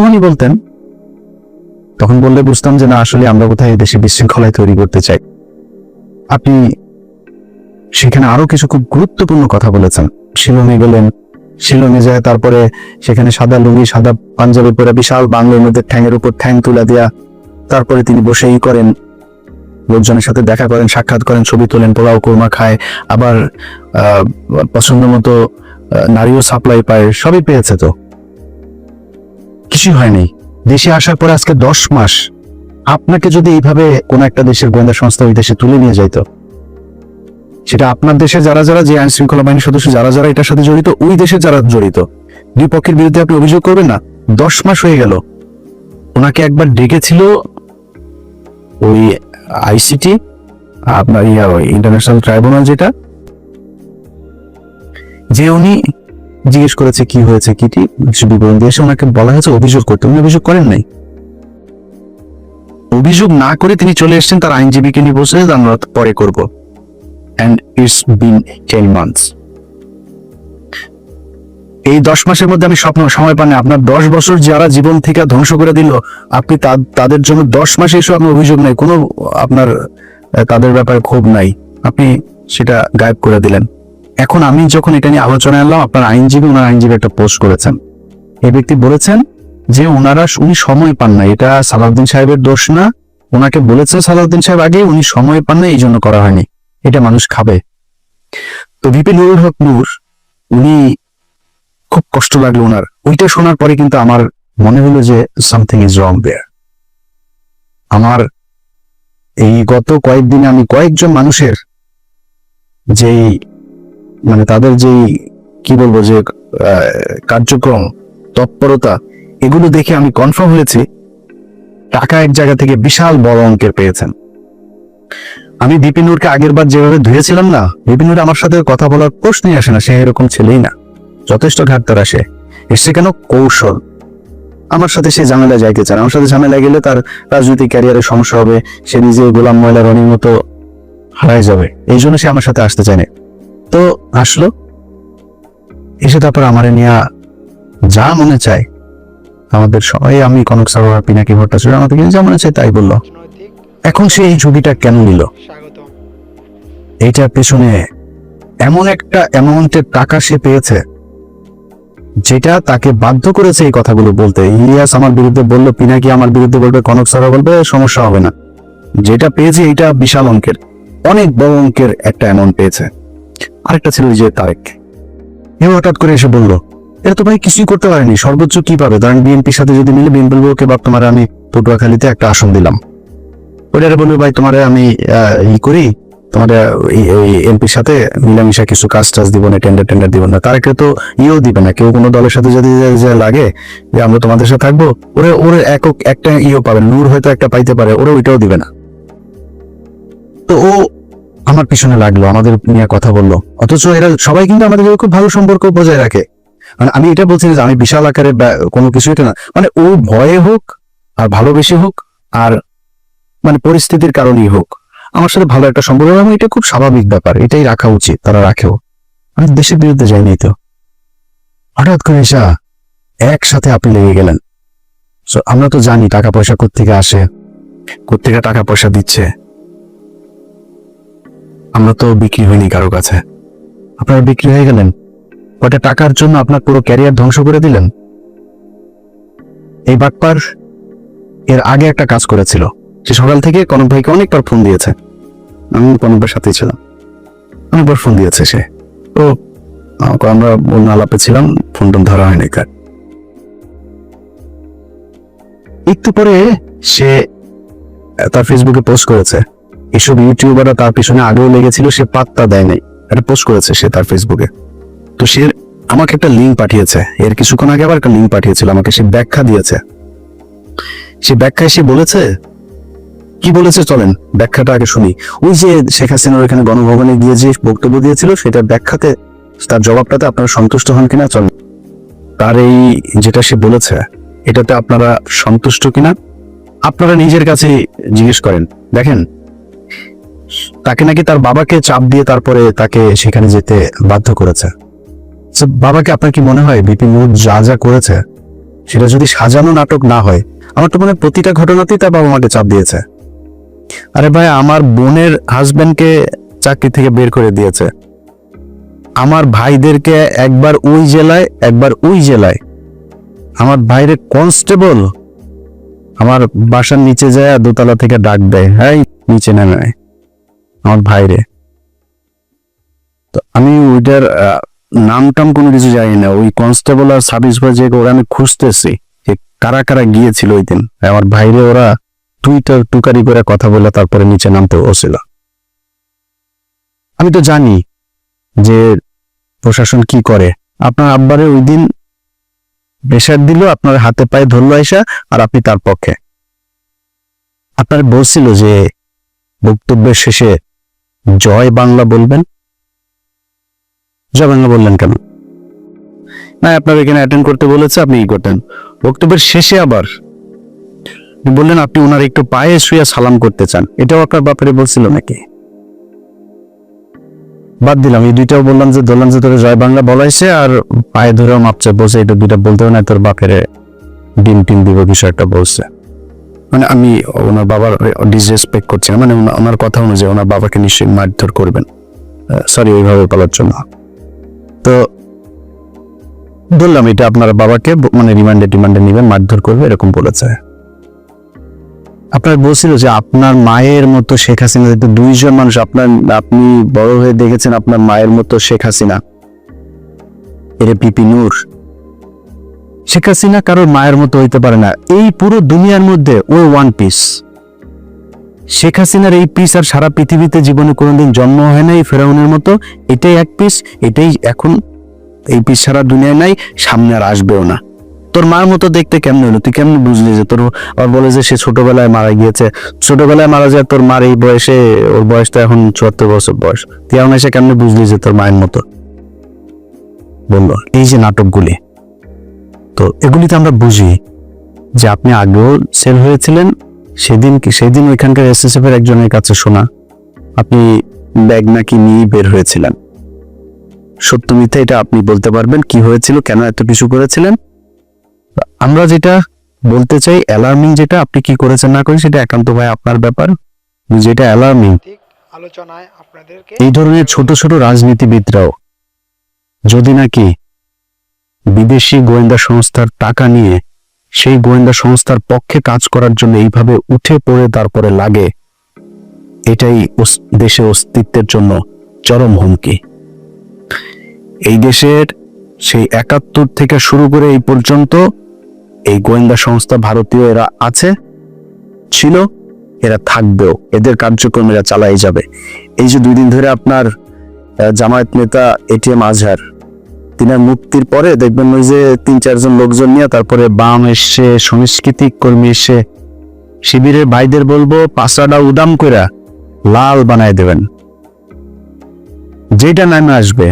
তখনই বলতেন, তখন বললে বুঝতাম যে না, আসলে আমরা কোথায় দেশে বিশৃঙ্খলায় তৈরি করতে চাই। আপনি সেখানে আরও কিছু খুব গুরুত্বপূর্ণ কথা বলেছেন। শিলংয়ে গেলেন শিলংয়ে যায়, তারপরে সেখানে সাদা লুঙ্গি, সাদা পাঞ্জাবি পরে বিশাল বাংলোর মধ্যে ঠ্যাঙের উপর ঠ্যাং তুলে দেয়া, তারপরে তিনি বসেই করেন। লোকজনের সাথে দেখা করেন, সাক্ষাৎ করেন, ছবি তোলেন, পোলাও, কোরমা খায়, আবার পছন্দ মতো নারীও সাপ্লাই পায়, সবই পেয়েছে তো। কিছুই হয়নি। দেশে আসার পরে আজকে দশ মাস। আপনাকে যদি এইভাবে কোন একটা দেশের গোয়েন্দা সংস্থা ওই দেশে তুলে নিয়ে যাইতো, সেটা আপনার দেশে যারা যারা যে আইন শৃঙ্খলা বাহিনীর সদস্য, যারা যারা এটার সাথে জড়িত, ওই দেশে যারা জড়িত দুই পক্ষের বিরুদ্ধে আপনি অভিযোগ করবেন না? দশ মাস হয়ে গেল। ওনাকে একবার ডেকেছিল ওই আইসিটি, আপনার ইয়া ইন্টারন্যাশনাল ট্রাইব্যুনাল যেটা, যে উনি জিজ্ঞেস করেছে কি হয়েছে কিটি বিবরণ দিয়ে এসে ওনাকে বলা হয়েছে, অভিযোগ করতে। উনি অভিযোগ করেন নাই। অভিযোগ না করে তিনি চলে এসেছেন, তার আইনজীবীকে নিয়ে বসে, আমরা পরে করব। And it's been ten months এই দশ মাসের মধ্যে আমি স্বপ্ন, সময় পান আপনার দশ বছর যারা জীবন থেকে ধ্বংস করে দিল, আপনি তাদের জন্য দশ মাসে এসে আপনার অভিযোগ নাই। কোনো আপনার, তাদের ব্যাপারে ক্ষোভ নাই। আপনি সেটা গায়েব করে দিলেন। এখন আমি যখন এটা নিয়ে আলোচনা আনলাম আপনার আইনজীবী, ওনার আইনজীবী একটা পোস্ট করেছেন। এই ব্যক্তি বলেছেন যে ওনারা উনি সময় পান না। এটা সালাউদ্দিন সাহেবের দোষ না। ওনাকে বলেছে সালাউদ্দিন সাহেব আগে উনি সময় পান না, এই জন্য করা হয়নি। এটা মানুষ খাবে। তো ভিপি নুরুল হক নূর, উনি খুব কষ্ট লাগল ওনার। ওইটা শোনার পরে কিন্তু আমার মনে হলো যে সামথিং ইজ রং দেয়ার আমার এই গত কয়েকদিনে আমি কয়েকজন মানুষের যেই মানে তাদের যেই, কি বলব যে কার্যক্রম, তৎপরতা, এগুলো দেখে আমি কনফার্ম হয়েছি টাকা এক জায়গা থেকে বিশাল বড় অঙ্কের পেয়েছেন। আমি বিপিনুরকে আগের বার যেভাবে ধুয়েছিলাম না বিপিনুর আমার সাথে কথা বলার প্রশ্নই আসে না, সে এরকম ছেলেই না। যথেষ্ট ঘাটতার আসে। এসছে কেন কৌশল? আমার সাথে সে ঝামেলা যাইতে চান আমার সাথে ঝামেলা গেলে তার রাজনৈতিক ক্যারিয়ারে সমস্যা হবে, সে নিজে গোলাম ময়লা রনির মতো হারাই যাবে। এই জন্য সে আমার সাথে আসতে চায় না। তো আসলো। এসে তারপর আমার নিয়ে যা মনে চায়, আমাদের সবাই, আমি কনক সারোয়ার পিনাকি ভট্টাচার্য আমাদেরকে যা মনে চায় তাই বলল। এখন সে এই ছবিটা কেন নিল? এইটার পেছনে এমন একটা অ্যামাউন্টের টাকা সে পেয়েছে, যেটা তাকে বাধ্য করেছে এই কথাগুলো বলতে। ইলিয়াস আমার বিরুদ্ধে বলল, পিনাকি আমার বিরুদ্ধে বলবে, কনক সারা বলবে, সমস্যা হবে না। যেটা পেয়েছে এটা বিশাল অঙ্কের, অনেক বড় অঙ্কের একটা অ্যামাউন্ট পেয়েছে। আরেকটা ছিল ওই যে তারেক। এ হঠাৎ করে এসে বলল এটা তো ভাই কিছুই করতে পারেনি, সর্বোচ্চ কি পাবে? ধরেন বিএনপির সাথে যদি মিলে, বিএনপি বলব, ওকে বাপ, তোমার আমি পটুয়াখালীতে একটা আসন দিলাম। ওইটারে বলবে, ভাই, তোমারে আমি ই করি, তোমার এমপির সাথে মিলামিশা কিছু কাজ টাজ দিব না টেন্ডার টেন্ডার দিব না। তার তো ইয়েও দিবে না, কেউ কোনো দলের সাথে যদি লাগে, যে আমরা তোমাদের সাথে থাকব, ওরে ওরে একক একটা ইয়েও পাবে। নূর হয়তো একটা পাইতে পারে, ওরা ওইটাও দিবে না। তো ও আমার পিছনে লাগল, আমাদের নিয়ে কথা বলল। অথচ এরা সবাই কিন্তু আমাদের খুব ভালো সম্পর্ক বজায় রাখে। মানে আমি এটা বলছি যে আমি বিশাল আকারে কোনো কিছু এটা না মানে ও ভয়ে হোক, আর ভালোবেসে হোক, আর মানে পরিস্থিতির কারণেই হোক, আমার সাথে ভালো একটা সম্পর্ক, এবং এটা খুব স্বাভাবিক ব্যাপার, এটাই রাখা উচিত, তারা রাখেও। আমি দেশের বিরুদ্ধে যাইনি তো। হঠাৎ করে এসা একসাথে আপনি লেগে গেলেন। আমরা তো জানি টাকা পয়সা কোত্থেকে আসে, কোত্থেকে টাকা পয়সা দিচ্ছে। আমরা তো বিক্রি হইনি কারও কাছে। আপনারা বিক্রি হয়ে গেলেন। কয়টা টাকার জন্য আপনার পুরো ক্যারিয়ার ধ্বংস করে দিলেন? এই বাটপার এর আগে একটা কাজ করেছিল। সে সকাল থেকে কনক ভাইকে অনেকবার ফোন দিয়েছে। আমি কনকবার সাথেই ছিলাম। অনেকবার ফোন দিয়েছে সে। তো আমরা অন্য আলাপে ছিলাম ফোন টোন ধরা হয়নি কার একটু পরে সে তার ফেসবুকে পোস্ট করেছে। এসব ইউটিউবাররা তার পিছনে আগেও লেগেছিল, সে পাত্তা দেয় নাই। একটা পোস্ট করেছে সে তার ফেসবুকে তো সে আমাকে একটা লিঙ্ক পাঠিয়েছে। এর কিছুক্ষণ আগে আবার একটা লিঙ্ক পাঠিয়েছিল, আমাকে সে ব্যাখ্যা দিয়েছে। সে ব্যাখ্যায় সে বলেছে, কি বলেছে চলেন, ব্যাখ্যাটা আগে শুনি। ওই যে শেখ হাসিনার ওখানে গণভবনে গিয়ে যে বক্তব্য দিয়েছিল, সেটা ব্যাখ্যাতে, তার জবাবটাতে আপনারা সন্তুষ্ট হন কিনা চলেন। তার এই যেটা সে বলেছে, এটাতে আপনারা সন্তুষ্ট কিনা? আপনারা নিজের কাছে জিজ্ঞেস করেন। দেখেন তাকে নাকি তার বাবাকে চাপ দিয়ে তারপরে তাকে সেখানে যেতে বাধ্য করেছে। বাবাকে আপনার কি মনে হয় বিপি মুর যা যা করেছে, সেটা যদি সাজানো নাটক না হয়, আমার তো মনে প্রতিটা ঘটনাতেই তার বাবা মাকে চাপ দিয়েছে। আরে ভাই, আমার বোনের হাজবেন্ডকে চাকরি থেকে বের করে দিয়েছে। আমার ভাইদেরকে একবার ওই জেলায়, একবার ওই জেলায়। আমার ভাইরে কনস্টেবল আমার বাসার নিচে যায় দোতলা থেকে ডাক দেয় হ্যাঁ নিচে নেমে। আমার ভাইরে। তো আমি ওইটার নাম টাম কোনো কিছু জানি না। ওই কনস্টেবল আর সাব ইন্সপেক্টর ওরা আমি খুঁজতেছি যে কারা কারা গিয়েছিল ওই দিন? আমার ভাইরে ওরা টুইটার টুকারি করে কথা বলে তারপরে নিচে নামতে বসছিল। আমি তো জানি যে প্রশাসন কি করে। আপনার আব্বারে ওই দিন প্রেশার দিল, আপনার হাতে পায়ে ধরলো আইসা আর আপনি তার পক্ষে। আপনার বলছিল যে বক্তব্যের শেষে জয় বাংলা বলবেন? জয় বাংলা বললেন কেন? না, আপনার এখানে অ্যাটেন্ড করতে বলেছে, আপনি ই করতেন। বক্তব্যের শেষে আবার বললেন, আপনি ওনার একটু পায়ে শুয়ে সালাম করতে চান। এটাও আপনার বাপারে বলছিল নাকি? বাদ দিলাম, এই দুইটাও বললাম যে, ধরলাম যে তোর জয় বাংলা বলাইছে আর পায়ে ধরেও মাপছে, বলছে এটা দুইটা বলতে হবে না, তোর বাপের ডিম টিম দিব একটা বলছে। মানে আমি ওনার বাবার ডিসরেসপেক্ট করছি না মানে ওনার কথা অনুযায়ী ওনার বাবাকে নিশ্চয়ই মারধর করবেন। সরি ওইভাবে বলার জন্য। তো বললাম, এটা আপনার বাবাকে মানে রিমান্ডে টিমান্ডে নিবেন মারধর করবে, এরকম বলেছে। আপনার বলছিল যে আপনার মায়ের মতো শেখ হাসিনা তো দুইজন মানুষ, আপনার, আপনি বড় হয়ে দেখেছেন আপনার মায়ের মতো শেখ হাসিনা। এরে পিপি নূর। শেখ হাসিনা কারোর মায়ের মতো হইতে পারে না। এই পুরো দুনিয়ার মধ্যে ও ওয়ান পিস শেখ হাসিনার এই পিস আর সারা পৃথিবীতে জীবনে কোনোদিন জন্ম হয় নাই ফেরাউনের মতো। এটাই এক পিস এটাই এখন এই পিস সারা দুনিয়ায় নাই, সামনে আর আসবেও না। তোর মার মতো দেখতে কেমন হলো? তুই কেমন বুঝলি যে তোর আবার বলে যে সে ছোটবেলায় মারা গিয়েছে? ছোটবেলায় মারা যায় তোর মার এই বয়সে, ওর বয়স তো এখন চুয়াত্তর বছর বয়স। তুই এখন এসে কেমনে বুঝলি যে তোর মায়ের মতো? বলল এই যে নাটকগুলি তো এগুলিতে আমরা বুঝি যে আপনি আগেও সেল হয়েছিলেন সেদিন কি সেদিন ওইখানকার এসএসএফ এর একজনের কাছে শোনা আপনি ব্যাগ নাকি নিয়ে বের হয়েছিলেন। সত্য মিথ্যা এটা আপনি বলতে পারবেন কি হয়েছিল কেন এত কিছু করেছিলেন। আমরা যেটা বলতে চাই অ্যালার্মিং যেটা আপনি কি করেছেন না করেন সেটা একান্ত ভাই আপনার ব্যাপার। যেটা অ্যালার্মিং আলোচনায় আপনাদেরকে এই ধরনের ছোট ছোট রাজনীতিবিদরাও যদি নাকি বিদেশি গোয়েন্দা সংস্থার টাকা নিয়ে সেই গোয়েন্দা সংস্থার পক্ষে কাজ করার জন্য এইভাবে উঠে পড়ে তারপরে লাগে। এটাই দেশে অস্তিত্বের জন্য চরম হুমকি। এই দেশের সেই একাত্তর থেকে শুরু করে এই পর্যন্ত এই গোয়েন্দা সংস্থা ভারতীয় এরা আছে, ছিল, এরা থাকবেও। এদের কার্যক্রম এরা চালাই যাবে। এই যে দুই দিন ধরে আপনার জামায়াত নেতা এটিএম আজহার তিনার মুক্তির পরে দেখবেন ওই যে তিন, চারজন লোকজন নিয়ে তারপরে বাম এসছে সাংস্কৃতিক কর্মী এসে শিবিরের ভাইদের বলব পাশাটা উদাম কইরা লাল বানায় দেবেন। যেটা নামে আসবে,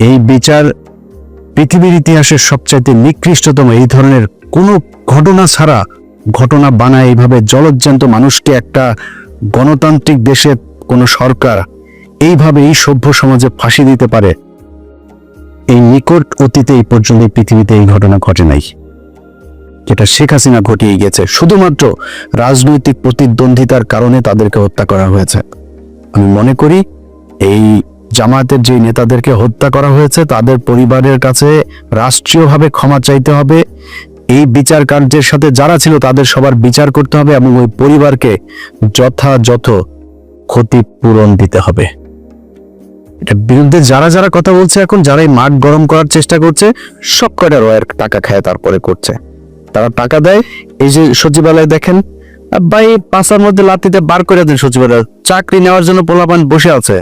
এই বিচার পৃথিবীর ইতিহাসের সবচাইতে নিকৃষ্টতম এই ধরনের কোনো ঘটনা ছাড়া ঘটনা বানায় এইভাবে জলজ্জান্ত মানুষকে একটা গণতান্ত্রিক দেশের কোনো সরকার এইভাবে এই সভ্য সমাজে ফাঁসি দিতে পারে এই নিকট অতীতে এই পর্যন্ত এই পৃথিবীতে এই ঘটনা ঘটে নাই। যেটা শেখ হাসিনা ঘটিয়ে গেছে শুধুমাত্র রাজনৈতিক প্রতিদ্বন্দ্বিতার কারণে তাদেরকে হত্যা করা হয়েছে। আমি মনে করি, এই জামায়াতের যে নেতাদেরকে হত্যা করা হয়েছে, তাদের পরিবারের কাছে রাষ্ট্রীয়ভাবে ক্ষমা চাইতে হবে। এই বিচার কার্যের সাথে যারা ছিল, তাদের সবার বিচার করতে হবে এবং ওই পরিবারকে যথাযথ ক্ষতিপূরণ দিতে হবে। এটার বিরুদ্ধে যারা যারা কথা বলছে এখন, যারা এই মাঠ গরম করার চেষ্টা করছে, সব কয়টা রয়ের টাকা খায় তারপরে করছে। তারা টাকা দেয়, এই যে সচিবালয় দেখেন ভাই পাশার মধ্যে লাতিতে বার করে দেন সচিবালয়, চাকরি নেওয়ার জন্য পোলাপান বসে আছে।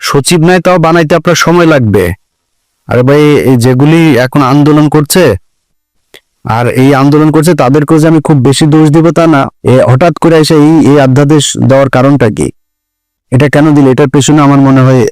সচিব নাই, তাও বানাইতে আপনার সময় লাগবে। আরে ভাই যেগুলি এখন আন্দোলন করছে, আর এই আন্দোলন করছে, তাদেরকেও যে আমি খুব বেশি দোষ দিব তা না। এ হঠাৎ করে এসে এই এই অধ্যাদেশ দেওয়ার কারণটা কি? এটা কেন দিলে? এটার পেছনে আমার মনে হয়